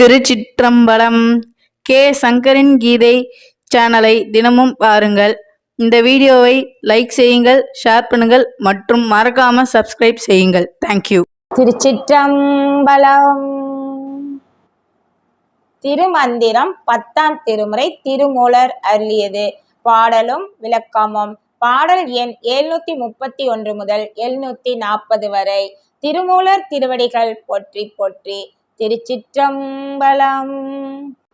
திருச்சிற்றம்பலம் K. சங்கரின் கீதை சேனலை தினமும் பாருங்கள். இந்த வீடியோவை லைக் செய்யுங்கள் ஷேர் பண்ணுங்கள் மற்றும் மறக்காம சப்ஸ்கிரைப் செய்யுங்கள். தேங்க்யூ திருச்சிற்றம்பலம் திருமந்திரம் பத்தாம் திருமுறை திருமூலர் அருளியது. பாடலும் விளக்கமும். பாடல் எண் எழுநூத்தி முப்பத்தி ஒன்று முதல் எழுநூத்தி நாற்பது வரை. திருமூலர் திருவடிகள் போற்றி போற்றி. திருச்சிற்றம்பலம்.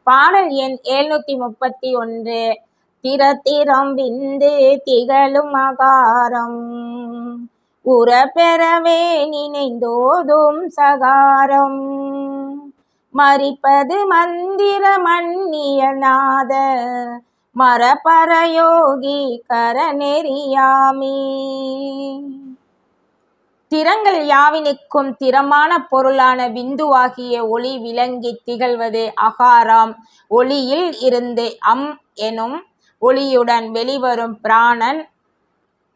பாடல் எண் எழுநூத்தி முப்பத்தி ஒன்று திரத்திரம் விந்து திகழும் அகாரம் உற பெறவே நினைந்தோதும் சகாரம். மறிப்பது மந்திர மன்னியநாத மரபரயோகி கரநெறியாமி. திறங்கள் யாவினுக்கும் திறமான பொருளான விந்துவாகிய ஒளி விளங்கி திகழ்வது அகாராம். ஒளியில் இருந்து அம் எனும் ஒளியுடன் வெளிவரும் பிராணன்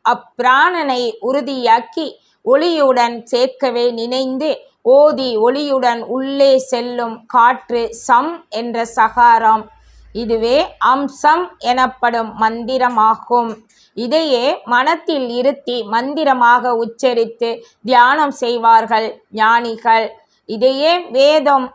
அப்பிராணனை உறுதியாக்கி ஒளியுடன் சேர்க்கவே நினைந்து ஓதி ஒளியுடன் உள்ளே செல்லும் காற்று சம் என்ற சகாரம். இதுவே அம்சம் எனப்படும் மந்திரமாகும். இதையே மனத்தில் இருத்தி மந்திரமாக உச்சரித்து தியானம் செய்வார்கள் ஞானிகள். இதையே வேதம்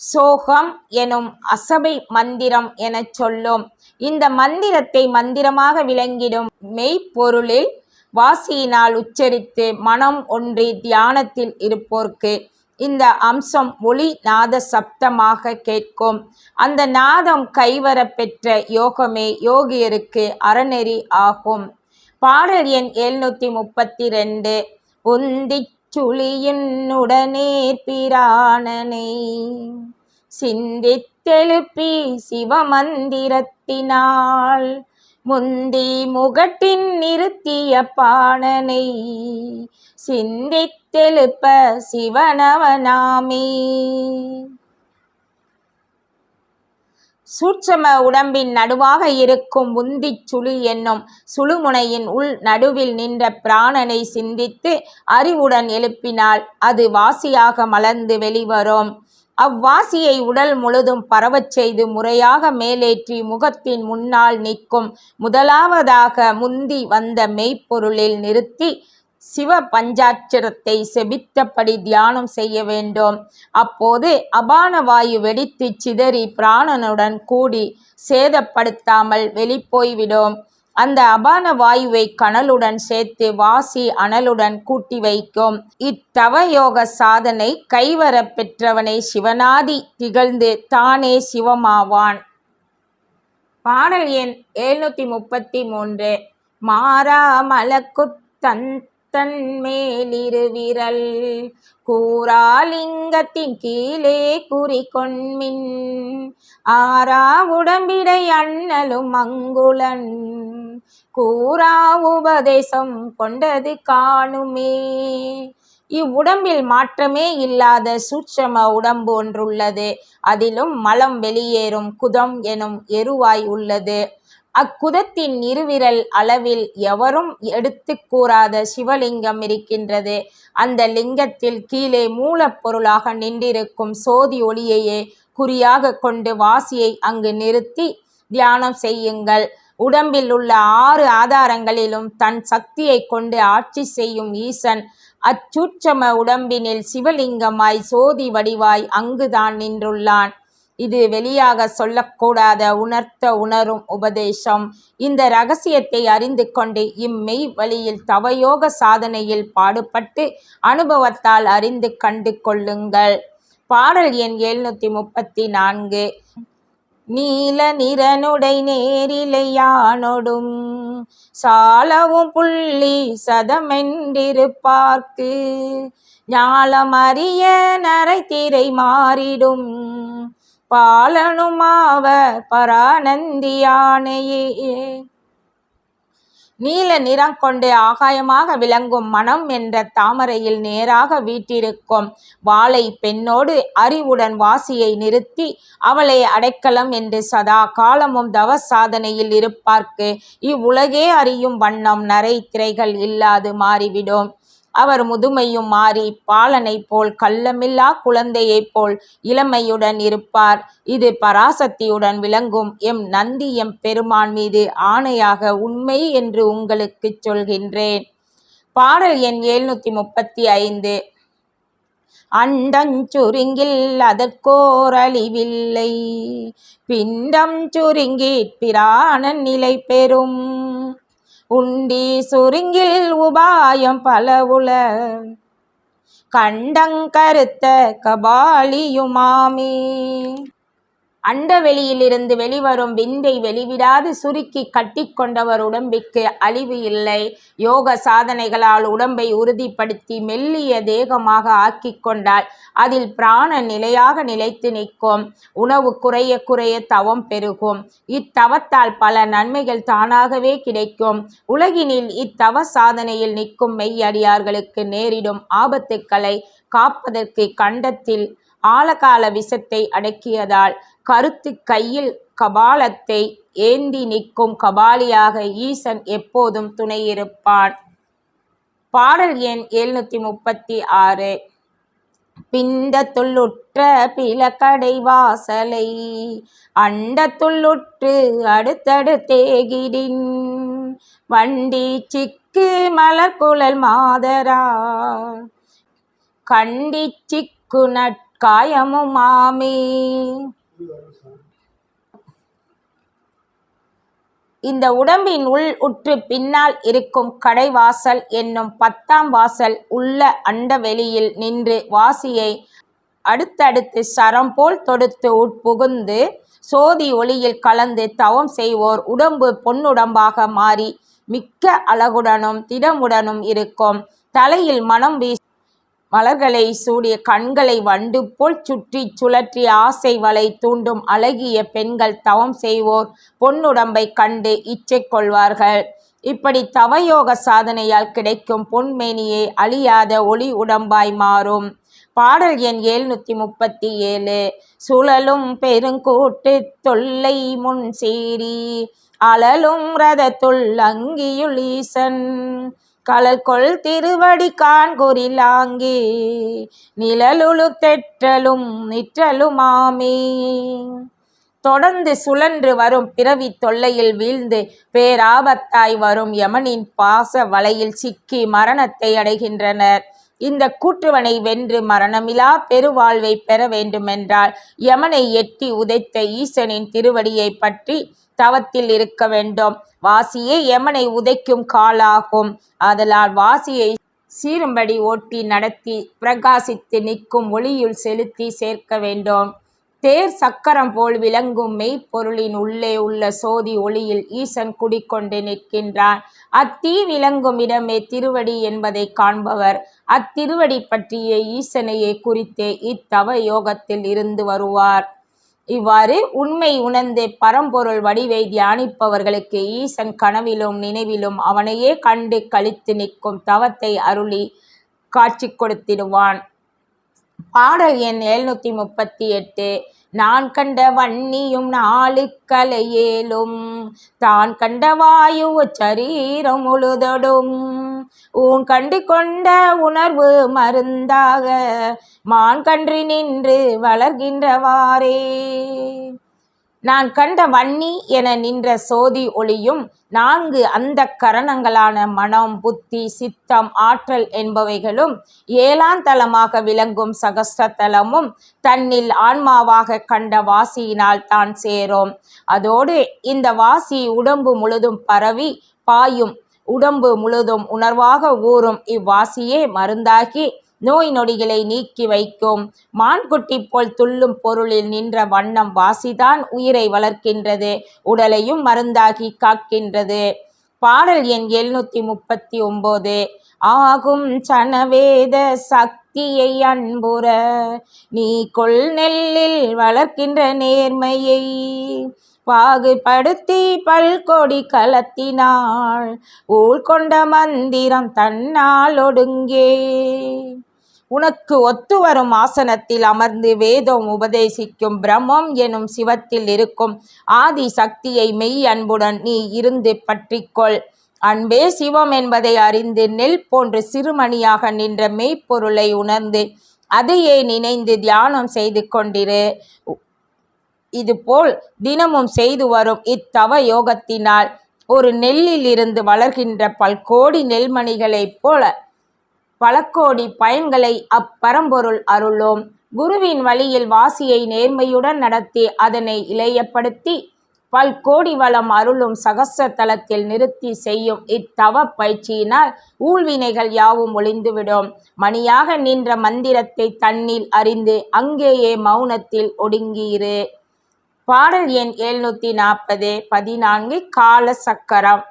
சோகம் எனும் அசபை மந்திரம் எனச் சொல்லும். இந்த மந்திரத்தை மந்திரமாக விளங்கிடும் மெய்ப்பொருளில் வாசியினால் உச்சரித்து மனம் ஒன்றி தியானத்தில் இருப்போர்க்கு இந்த அம்சம் ஒளி நாத சப்தமாக கேட்கும். அந்த நாதம் கைவரப்பெற்ற யோகமே யோகியருக்கு அறநெறி ஆகும். பாடல் எண் எழுநூத்தி முப்பத்தி ரெண்டு உந்திச் சுழியினுடனே பிராணனை. சிந்தித்தெழுப்பி சிவமந்திரத்தினால். முந்தி முகட்டின் நிறுத்திய பாணனை சிந்தித்தெழுப்ப சிவனவனாமே. சூட்சம உடம்பின் நடுவாக இருக்கும் உந்திச் சுழி என்னும் சுழுமுனையின் உள் நடுவில் நின்ற பிராணனை சிந்தித்து அறிவுடன் எழுப்பினால் அது வாசியாக மலர்ந்து வெளிவரும். அவ்வாசியை உடல் முழுதும் பரவச் செய்து முறையாக மேலேற்றி முகத்தின் முன்னால் நிற்கும். முதலாவதாக முந்தி வந்த மெய்ப்பொருளில் நிறுத்தி சிவ பஞ்சாட்சரத்தை செபித்தபடி தியானம் செய்ய வேண்டும். அப்போது அபான வாயு வெடித்து சிதறி பிராணனுடன் கூடி சேதப்படுத்தாமல் வெளிப்போய்விடும். அந்த அபான வாயுவை கனலுடன் சேர்த்து வாசி அனலுடன் கூட்டி வைக்கும். இத்தவயோக சாதனை கைவர பெற்றவனை சிவனாதி திகழ்ந்து தானே சிவமாவான். பாடல் எண் எழுநூத்தி முப்பத்தி மூன்று மாறா மலக்குத்தன் தன் மேலிருவிரல் கூறாலிங்கத்தின் கீழே குறி கொண்மின் ஆறா உடம்பிடை அண்ணலும் மங்குளன் கூறா உபதேசம் கொண்டது காணுமே. இவ்வுடம்பில் மாற்றமே இல்லாத சூட்சம உடம்பு ஒன்றுள்ளது. அதிலும் மலம் வெளியேறும் குதம் எனும் எருவாய் உள்ளது. அக்குதத்தின் இருவிரல் அளவில் எவரும் எடுத்து கூறாத சிவலிங்கம் இருக்கின்றது. அந்த லிங்கத்தில் கீழே மூலப்பொருளாக நின்றிருக்கும் சோதி ஒளியையே குறியாக கொண்டு வாசியை அங்கு நிறுத்தி தியானம் செய்யுங்கள். உடம்பில் உள்ள ஆறு ஆதாரங்களிலும் தன் சக்தியை கொண்டு ஆட்சி செய்யும் ஈசன் அச்சூட்சம உடம்பினில் சிவலிங்கமாய் சோதி வடிவாய் அங்குதான் நின்றுள்ளான். இது வெளியாக சொல்லக்கூடாத உணர்த்த உணரும் உபதேசம். இந்த ரகசியத்தை அறிந்து கொண்டு இம்மெய் வழியில் தவயோக சாதனையில் பாடுபட்டு அனுபவத்தால் அறிந்து கண்டு கொள்ளுங்கள். பாடல் எண் எழுநூத்தி முப்பத்தி நான்கு. நீல நிறனுடை நேரிலையானொடும் சாலவும் புள்ளி சதமென்றிருப்பார்க்கு. ஞாலமறிய நரைத்திரை மாறிடும். பாலனுமாவ பரானந்தியானையே நீல நிறம் கொண்டு ஆகாயமாக விளங்கும் மனம் என்ற தாமரையில் நேராக வீட்டிருக்கும் வாளை பெண்ணோடு அறிவுடன் வாசியை நிறுத்தி அவளை அடைக்கலம் என்று சதா காலமும் தவ சாதனையில் இருப்பார்க்கு. இவ்வுலகே அறியும் வண்ணம் நரை திரைகள் இல்லாது மாறிவிடும். அவர் முதுமையும் மாறி பாலனைப் போல் கள்ளமில்லா குழந்தையைப் போல் இளமையுடன் இருப்பார். இது பராசக்தியுடன் விளங்கும். எம் நந்தி எம் பெருமான் மீது ஆணையாக உண்மை என்று உங்களுக்குச் சொல்கின்றேன். பாடல் எண் எழுநூத்தி முப்பத்தி ஐந்து அண்டஞ் சுருங்கில் அதற்கோரழிவில்லை பிண்டம் சுருங்கிற் பிராணன் நிலை பெறும் உண்டி சுருங்கில் உபாயம் பலவுல கண்டங்கருத்த கபாலியுமாமே. அண்டவெளியிலிருந்து வெளிவரும் விந்தை வெளிவிடாது சுருக்கி கட்டிக்கொண்டவர் உடம்பிற்கு அழிவு இல்லை. யோக சாதனைகளால் உடம்பை உறுதிப்படுத்தி மெல்லிய தேகமாக ஆக்கி கொண்டால் அதில் பிராண நிலையாக நிலைத்து நிற்கும். உணவு குறைய குறைய தவம் பெருகும். இத்தவத்தால் பல நன்மைகள் தானாகவே கிடைக்கும். உலகினில் இத்தவ சாதனையில் நிற்கும் மெய்யடியார்களுக்கு நேரிடும் ஆபத்துக்களை காப்பதற்கு கண்டத்தில் ஆழகால விஷத்தை அடக்கியதால் கருத்து கையில் கபாலத்தை ஏந்தி நிற்கும் கபாலியாக ஈசன் எப்போதும் துணையிருப்பான். பாடல் எண் எழுநூத்தி முப்பத்தி ஆறு பிண்டத்துள்ளுற்ற பிளக்கடை வாசலை அண்டத்துள்ளுற்று அடுத்தடுத்தேகிடின் வண்டி சிக்கு மலர்குழல் மாதரா கண்டி சிக்கு நட்காயமுமாமே இந்த உடம்பின் உள் உற்று பின்னால் இருக்கும் கடைவாசல் என்னும் பத்தாம் வாசல் உள்ள அண்டவெளியில் நின்று வாசியை அடுத்தடுத்து சரம் போல் தொடுத்து உட்புகுந்து சோதி ஒளியில் கலந்து தவம் செய்வோர் உடம்பு பொன்னுடம்பாக மாறி மிக்க அழகுடனும் திடமுடனும் இருக்கும். தலையில் மனம் வீசி மலர்களை சூடிய கண்களை வண்டு போல் சுற்றி சுழற்றி ஆசை வலை தூண்டும் அழகிய பெண்கள் தவம் செய்வோர் பொன்னுடம்பை கண்டு இச்சை கொள்வார்கள். இப்படி தவயோக சாதனையால் கிடைக்கும் பொன்மேனியே அழியாத ஒளி உடம்பாய் மாறும். பாடல் எண் எழுநூத்தி முப்பத்தி ஏழு. சுழலும் பெருங்கூட்டு தொல்லை முன் சீரி அழலும் ரதத்துள் அங்கியுள் ஈசன். கலல் கொள் திருவடி காண்குறிலாங்கே நிழலுழு தெற்றலும் நிற்றலுமாமே. தொடர்ந்து சுழன்று வரும் பிறவி தொல்லையில் வீழ்ந்து பேராபத்தாய் வரும் யமனின் பாச வலையில் சிக்கி மரணத்தை அடைகின்றனர். இந்த கூற்றுவனை வென்று மரணமிலா பெருவாழ்வை பெற வேண்டுமென்றால் யமனை எட்டி உதைத்த ஈசனின் திருவடியை பற்றி தவத்தில் இருக்க வேண்டும். வாசியே யமனை உதைக்கும் காலாகும். ஆதலால் வாசியை சீரும்படி ஓட்டி நடத்தி பிரகாசித்து நிற்கும் ஒளியுள் செலுத்தி சேர்க்க வேண்டும். தேர் சக்கரம் போல் விளங்கும் மெய்ப்பொருளின் உள்ளே உள்ள சோதி ஒளியில் ஈசன் குடிக்கொண்டு நிற்கின்றான். அத்தீ விளங்கும் இடமே திருவடி என்பதை காண்பவர். அத்திருவடி பற்றிய ஈசனையே குறித்தே இத்தவ யோகத்தில் இருந்து வருவார். இவ்வாறு உண்மை உணர்ந்து பரம்பொருள் வடிவை தியானிப்பவர்களுக்கு ஈசன் கனவிலும் நினைவிலும் அவனையே கண்டு கழித்து நிற்கும் தவத்தை அருளி காட்சி கொடுத்திடுவான். பாடல் எண் எழுநூத்தி முப்பத்தி எட்டு நான் கண்ட வன்னியும் நாலு கலையேலும் தான் கண்ட வாயு சரீரம் முழுதொடும் ஊன் கண்டு கொண்ட உணர்வு மருந்தாக மான் கன்றி நின்று வளர்கின்றவாறே. நான் கண்ட வன்னி என நின்ற சோதி ஒளியும் நான்கு அந்த கரணங்களான மனம் புத்தி சித்தம் ஆற்றல் என்பவைகளும் ஏழாம் தலமாக விளங்கும் சகஸ்ரதலமும் தன்னில் ஆன்மாவாக கண்ட வாசியினால் தான் சேரும். அதோடு இந்த வாசி உடம்பு முழுதும் பரவி பாயும் உடம்பு முழுதும் உணர்வாக ஊறும் இவ்வாசியே மருந்தாகி நோய் நொடிகளை நீக்கி வைக்கும். மான்குட்டி போல் துள்ளும் பொருளில் நின்ற வண்ணம் வாசிதான் உயிரை வளர்க்கின்றது உடலையும் மருந்தாகி காக்கின்றது. பாடல் எண் எழுநூத்தி முப்பத்தி ஒம்போது. ஆகும் சனவேத சக்தியை அன்புற நீ கொள் நெல்லில் வளர்க்கின்ற நேர்மையை. பாகுபடுத்தி பல்கொடி கலத்தினாள். ஊழ் கொண்ட மந்திரம் தன்னால் ஒடுங்கே. உனக்கு ஒத்து வரும் ஆசனத்தில் அமர்ந்து வேதம் உபதேசிக்கும் பிரம்மம் எனும் சிவத்தில் இருக்கும் ஆதி சக்தியை மெய் அன்புடன் நீ இருந்து பற்றிக்கொள். அன்பே சிவம் என்பதை அறிந்து நெல் போன்று சிறுமணியாக நின்ற மெய்ப்பொருளை உணர்ந்து அதையே நினைந்து தியானம் செய்து கொண்டிரு. இதுபோல் தினமும் செய்து வரும் இத்தவ யோகத்தினால் ஒரு நெல்லில் இருந்து வளர்கின்ற பல்கோடி நெல்மணிகளைப் போல பல கோடி பயன்களை அப்பரம்பொருள் அருளோம். குருவின் வழியில் வாசியை நேர்மையுடன் நடத்தி அதனை இளையப்படுத்தி பல்கோடி வளம் அருளும் சகஸ்ர தலத்தில் நிறுத்தி செய்யும் இத்தவ பயிற்சியினால் ஊழ்வினைகள் யாவும் ஒளிந்துவிடும். மணியாக நின்ற மந்திரத்தை தண்ணில் அறிந்து அங்கேயே மௌனத்தில் ஒடுங்கியிரு. பாடல் எண் எழுநூத்தி நாற்பது பதினான்கு கால சக்கரம்.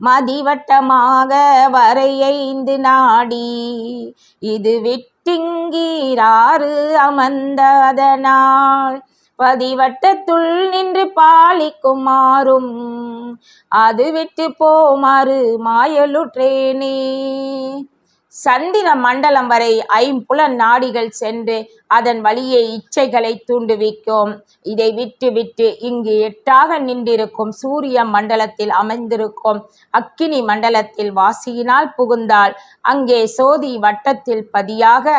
மதிவட்டமாக வரையைந்து நாடி இது விட்டிங்கீராறு அமர்ந்ததனால். பதிவட்டத்துள் நின்று பாலிக்குமாறும் அது விட்டு போமாறு மாயலுற்றேனே. சந்திர மண்டலம் வரை ஐம்புலன் நாடிகள் சென்று அதன் வழியே இச்சைகளை தூண்டுவிக்கும். இதை விட்டு விட்டு இங்கு எட்டாக நின்றிருக்கும் சூரிய மண்டலத்தில் அமைந்திருக்கும் அக்கினி மண்டலத்தில் வாசியினால் புகுந்தால் அங்கே சோதி வட்டத்தில் பதியாக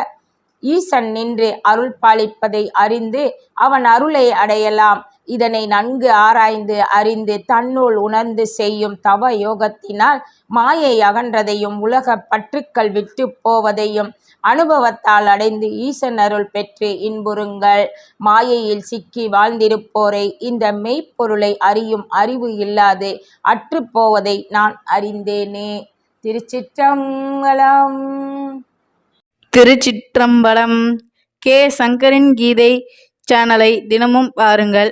ஈசன் நின்று அருள் பாலிப்பதை அறிந்து அவன் அருளை அடையலாம். இதனை நன்கு ஆராய்ந்து அறிந்து தன்னுள் உணர்ந்து செய்யும் தவ யோகத்தினால் மாயை அகன்றதையும் உலக பற்றுக்கள் விட்டு போவதையும் அனுபவத்தால் அடைந்து ஈசன் அருள் பெற்று இன்புறுங்கள். மாயையில் சிக்கி வாழ்ந்திருப்போரை இந்த மெய்ப்பொருளை அறியும் அறிவு இல்லாது அற்று போவதை நான் அறிந்தேனே. திருச்சிற்றம்பலம். திருச்சிற்றம்பலம். கே. சங்கரின் கீதை சேனலை தினமும் பாருங்கள்.